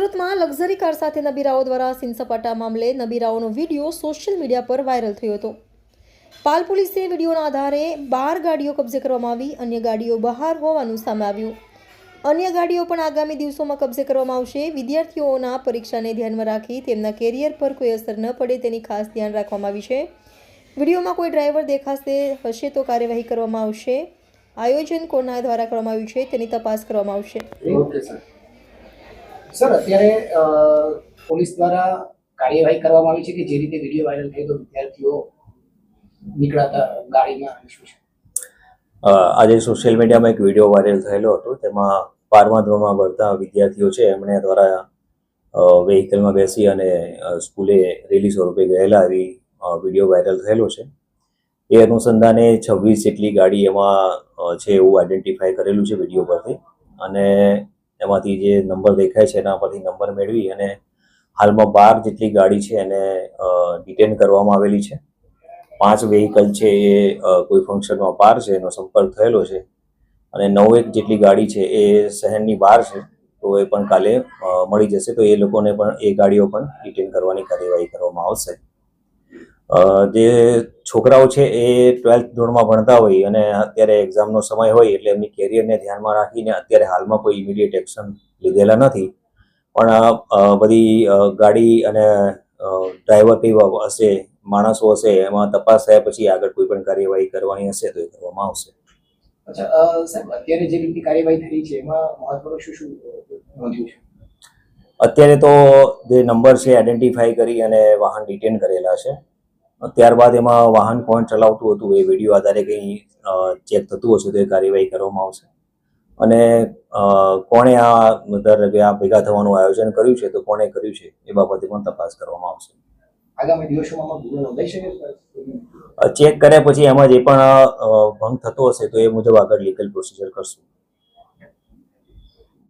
સુરતમાં luxury car સાથે નબીરાઓ દ્વારા સિંસપાટા મામલે નબીરાઓનો વીડિયો સોશિયલ મીડિયા પર વાયરલ થયો હતો. પાલ પોલીસે વિડીયોના આધારે બાર ગાડીઓ કબજે કરવામાં આવી, અન્ય ગાડીઓ બહાર હોવાનું સામે આવ્યું. અન્ય ગાડીઓ પણ આગામી દિવસોમાં કબજે કરવામાં આવશે. વિદ્યાર્થીઓના પરીક્ષાને ધ્યાનમાં રાખી તેમના કેરિયર પર કોઈ અસર ન પડે તેની ખાસ ધ્યાન રાખવામાં આવી છે. વિડીયોમાં કોઈ ડ્રાઈવર દેખાશે હશે તો કાર્યવાહી કરવામાં આવશે. આયોજન કોના દ્વારા કરવામાં આવ્યું છે તેની તપાસ કરવામાં આવશે. સર, અત્યારે પોલીસ દ્વારા કાર્યવાહી કરવામાં આવી છે કે જે રીતે વીડિયો વાયરલ થયો તો વિદ્યાર્થીઓ નીકળાતા ગાડીમાં શું છે? આજે સોશિયલ મીડિયામાં એક વીડિયો વાયરલ થયેલો હતો, તેમાં બારમા ધોરણમાં ભણતા વિદ્યાર્થીઓ છે, એમણે દ્વારા વેહિકલમાં બેસી અને સ્કૂલે રેલી સ્વરૂપે ગયેલા એવી વીડિયો વાયરલ થયેલો છે. એ અનુસંધાને છવ્વીસ જેટલી ગાડી એમાં છે એવું આઈડેન્ટિફાય કરેલું છે વીડિયો પરથી. અને એમાંથી જે નંબર દેખાય છે એના પરથી નંબર મેળવી અને હાલમાં બાર જેટલી ગાડી છે એને ડિટેન કરવામાં આવેલી છે. પાંચ વેહિકલ છે એ કોઈ ફંક્શનમાં બહાર છે, એનો સંપર્ક થયેલો છે. અને નવ એક જેટલી ગાડી છે એ શહેરની બહાર છે, તો એ પણ કાલે મળી જશે. તો એ લોકોને પણ એ ગાડીઓ પણ ડિટેન કરવાની કાર્યવાહી કરવામાં આવશે. જે છોકરાઓ છે એ ટ્વેલ્થ ધોરણમાં ભણતા હોય અને અત્યારે એક્ઝામનો સમય હોય એટલે એમની કેરિયરને ધ્યાનમાં રાખીને અત્યારે હાલમાં કોઈ ઇમિડિયેટ એક્શન લીધેલા નથી. પણ બધી ગાડી અને ડ્રાઈવર કેવા હશે માણસો હશે એમાં તપાસ થયા પછી આગળ કોઈ પણ કાર્યવાહી કરવાની હશે તો એ કરવામાં આવશે. અચ્છા સાહેબ અત્યારે જે રીતની કાર્યવાહી થઈ છે એમાં મહત્વનું શું શું નોંધ્યું છે? અત્યારે તો જે નંબર છે આઈડેન્ટિફાઈ કરી અને વાહન ડિટેન કરેલા છે. ત્યારબાદ એમાં વાહન કોણ ચલાવતું હતું. એ વીડિયો આધારે કંઈ ચેક થતું હશે તો એ કાર્યવાહી કરવામાં આવશે. અને કોણે આ દર આ ભેગા થવાનું આયોજન કર્યું છે તો કોણે કર્યું છે એ બાબતે પણ તપાસ કરવામાં આવશે. આગામી દિવસોમાં ગુનો નોંધાઈ શકે? ચેક કર્યા પછી એમાં જે પણ ભંગ થતો હશે તો એ મુજબ આગળ લીગલ પ્રોસિજર કરશું.